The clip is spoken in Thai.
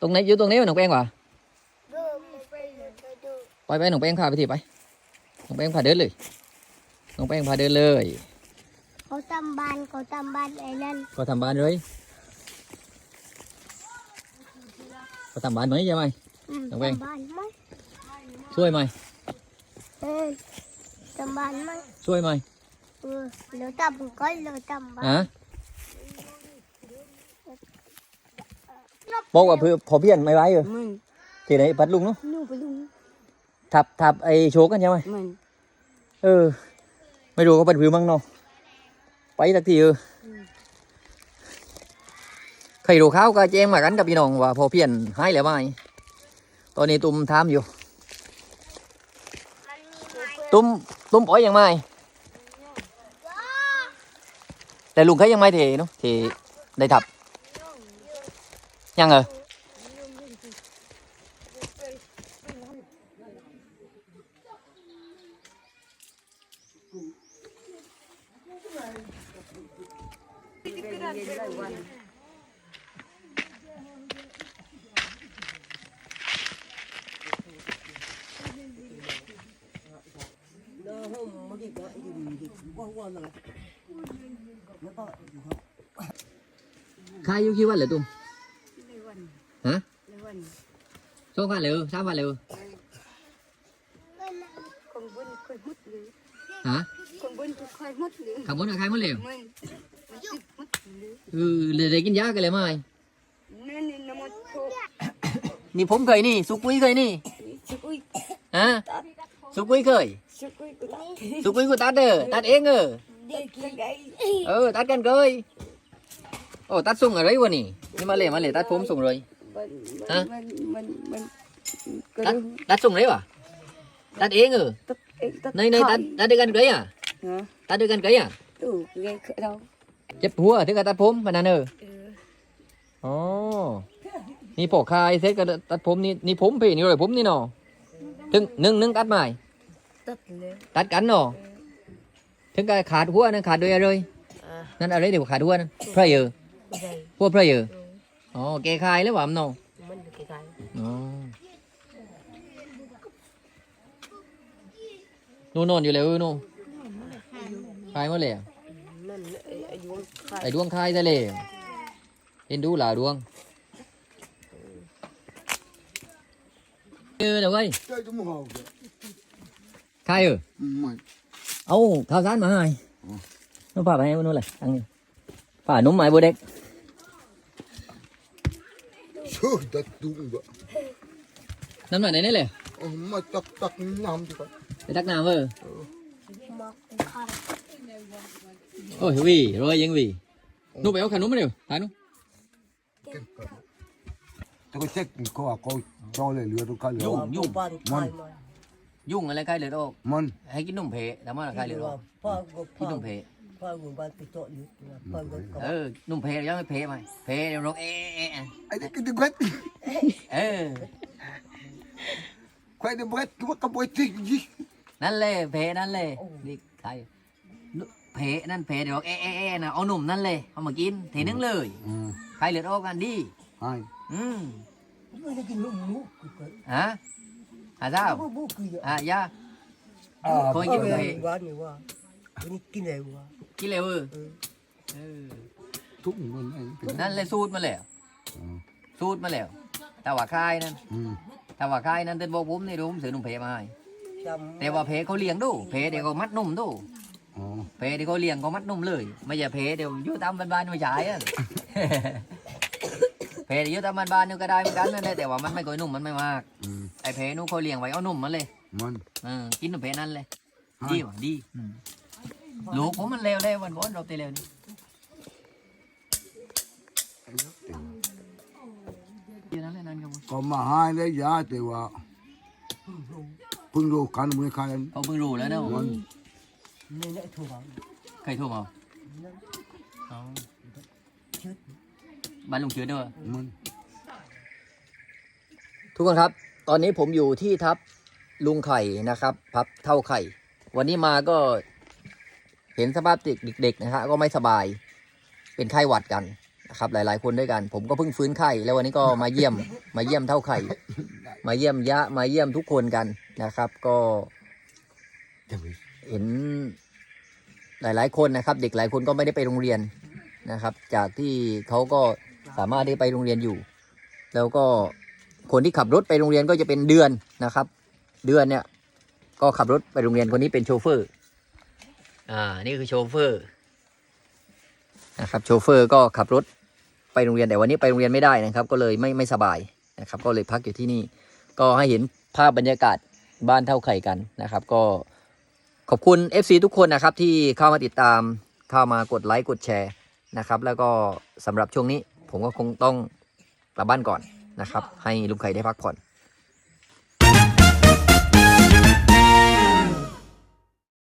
ตรงไหนอยู่ตรงนี้วะหนองแป้งวะดูมันไปเลยไปดูไปไปหนองแป้งพาไปทีไปหนองแป้งพาเดินเลยหนองแป้งพาเดินเลยเขาทำบ้านเขาทำบ้านไอ้นั่นก็ทำบ้านเลยก็ทำบ้านไหมใช่ไหมอืมน้องเว้งทำบ้านไหมช่วยไหมเออทำบ้านไหมช่วยไหมเออเราทำก็เราทำบ้าน ฮะ บอกว่าเพื่อพอเพี้ยนไม่ไหวเหรอมันที่ไหนพัดลุงเนาะนู่นไปลุงทับทับไอ้โชกกันใช่ไหมมันเออ ไม่รู้ก็เป็นวิวมั้งเนาะไปสักทีเออใครรู้ข้าวก็แจ้งมากันกับพี่น้องว่าพอเพี้ยนหายแล้วไหมตอนนี้ตุ้มถามอยู่ ตุ้มตุ้มปล่อยยังไม่แต่ลุงเขายังไม่เทเนาะเทได้ทับ ยังเหรอขา วันฮะเลยวันสองวันเลยสามวันเลยคนบนค่อยมุดเลยฮะคนบนค่อยมุดเลยขับบนกับใครห มดเลยมันมันติดมุดเลยเออเลยได้กินยากันเลยไหมนั่นนี่น้ำมันโชกนี่ผมเคยนี่สุกุยเคยนี่ชุกุยฮะสุกุยเคยชุกุยกูตัดสุกุยกูตัดเด้อตัดเองเออเด็กยังไงเออตัดกันเคยโอ้ตัดส่งอะไรวะนี่นี่มาเลยมาเลยตัดผมส่งเลยมันมันมันมันก็ตัดตัดส่งเลยวะตัดเองเออตัดเองตัดในในตัดตัดด้วยกันเคยอะฮะตัดด้วยกันเคยอะตู้เงี้ยเราเจ็บหัวถึงกับตัดผมปานนั้นเออเอออ๋อนี่ปอกคายเสร็จก็ตัดผมนี่นี่ผมพี่นี่เลยผมนี่เนาะถึงหนึ่งหนึ่งตัดใหม่ ตัดเลยตัดกันเนาะถึงกับขาดหัวนั่นขาดด้วยอะไรอ่านั่นอะไรเดี๋ยวขาดหัวนั่นเพราะเยอะไม่ได้พวกเพราะเยอะอ๋อแกคายแล้วหวามนเนาะ มันไกล อ๋อ นู่นนอนอยู่เลยเออนู่นคายมดเลยอะๆนั่นไอ้ไอ้ดวงขาไอ้ดวงคายซะเลยเห็นดูหล่าดวงเออเดี๋ยวไว้ยคายเออเอาข้าวสารมาให้นู่นผ่าไปให้นู่นเลยตั้งนี่ผ่านุ่มไหมบัวเด็ก Trời đất đúng vậy. น้ำหนักไหนนี่เลย Ờ, mà chắc chắc làm thì phải. ไปตักน้ำเออโอ้ยวีรอยยังวีนู่ไปเอาขนมมาเร็วถ่ายนู่น Cái cỡ. Tôi có check có à, có cho lại lừa tôi cá lừa. ยุ่งยุ่งบ้านยุ่งอะไรใครเลยโอ้ Mần. ให้กินนมเพแต่ว่าใครเลยโอ้พ่อก็กินนมเพพ่อกูบ้านไปโตอยู่พ่อก็เออนมเพยังไม่เพไหมเพเดี๋ยวร้องเอ๊ะเอ๊ะเอ๊ะ Ai đấy cái đứa quét. เออ Quay đứa quét, cái cái quét thì gì? นั่นเลย เพนั่นเลยนี่ใครเพนั่นเพเดี๋ยวเอ๊ะเอ๊ะเอ๊ะนะเอาหนุ่มนั่นเลยเอามากินทีนึงเลย Ừ. ใครเหลือดออกกันดี Hai. อืมไม่ได้กินลูกหมูฮะหาเจ้าบูบูคืออะยา À, Thôi vâng. cái กิน này- อะไรวะนี่วะนี่กินอะไรวะกินเร็วเออเออ Thúc mình này. cái- นั่นเลยสูตรมาแล้ว Ừ. สูตรมาแล้วแต่ว่าคายนั่น Ừ. แต่ว่าคายนั่นเต้นบอกผมนี่ดูผมซื้อนมเพมาให้จำ แต่ว่าเพเขาเลี้ยงดูเพเดี๋ยวเขามัดนุ่มดู Ờ. เพเดี๋ยวเขาเลี้ยงเขามัดนุ่มเลย ไม่ใช่เพเดี๋ยวอยุ่ตามบ้านๆไม่ใช่อะ เพเดี๋ยวอยุ่ตามบ้านๆนี่ก็ได้เหมือนกันนั่นแหละแต่ว่ามันไม่ค่อยนุ่มมันไม่มาก Ừ. ไอ้เพนู้นเขาเลี้ยงไว้เอานุ่มมันเลย Mần. เออกินนมเพนั่นเลย Hai. ดีว่ะดีอืมลูกผมมันเลวเลยวันวันเราเตะเลวนี่เดี๋ยวนั้นเลยนั่นครับผม Còn mà hai đấy giá thì ว่า Phương đồ khăn mới khai em. เขาเพิ่งรู้แล้วนะ Mần. นี่แหละถูกใครโทรมาอ๋อบ้านลุงเชื้อเด้อ Mần. ทุกคนครับ ตอนนี้ผมอยู่ที่ทับลุงไข่นะครับพับเท่าไข่ วันนี้มาก็เห็นสภาพเด็กเด็กๆนะฮะก็ไม่สบาย เป็นไข้หวัดกันนะครับ หลาย ๆ คนด้วยกัน ผมก็เพิ่งฟื้นไข้แล้ววันนี้ก็มาเยี่ยม มาเยี่ยมเท่าไข่ มาเยี่ยมยะมาเยี่ยมทุกคนกันนะครับ ก็จะมีเห็นหลาย ๆ คนนะครับ เด็กหลายคนก็ไม่ได้ไปโรงเรียนนะครับ จากที่เขาก็สามารถได้ไปโรงเรียนอยู่ แล้วก็คนที่ขับรถไปโรงเรียนก็จะเป็นเดือนนะครับ เดือนเนี่ยก็ขับรถไปโรงเรียนคนนี้เป็นโชเฟอร์ อ่า นี่คือโชเฟอร์นะครับโชเฟอร์ก็ขับรถไปโรงเรียนแต่วันนี้ไปโรงเรียนไม่ได้นะครับ ก็เลยไม่ไม่สบายนะครับ ก็เลยพักอยู่ที่นี่ ก็ให้เห็นภาพบรรยากาศบ้านเท่าไข่กันนะครับ ก็ขอบคุณ FC ทุกคนนะครับที่เข้ามาติดตามเข้ามากดไลค์กดแชร์นะครับ แล้วก็สำหรับช่วงนี้ผมก็คงต้องกลับบ้านก่อนนะครับ ให้ลุงไข่ได้พักผ่อน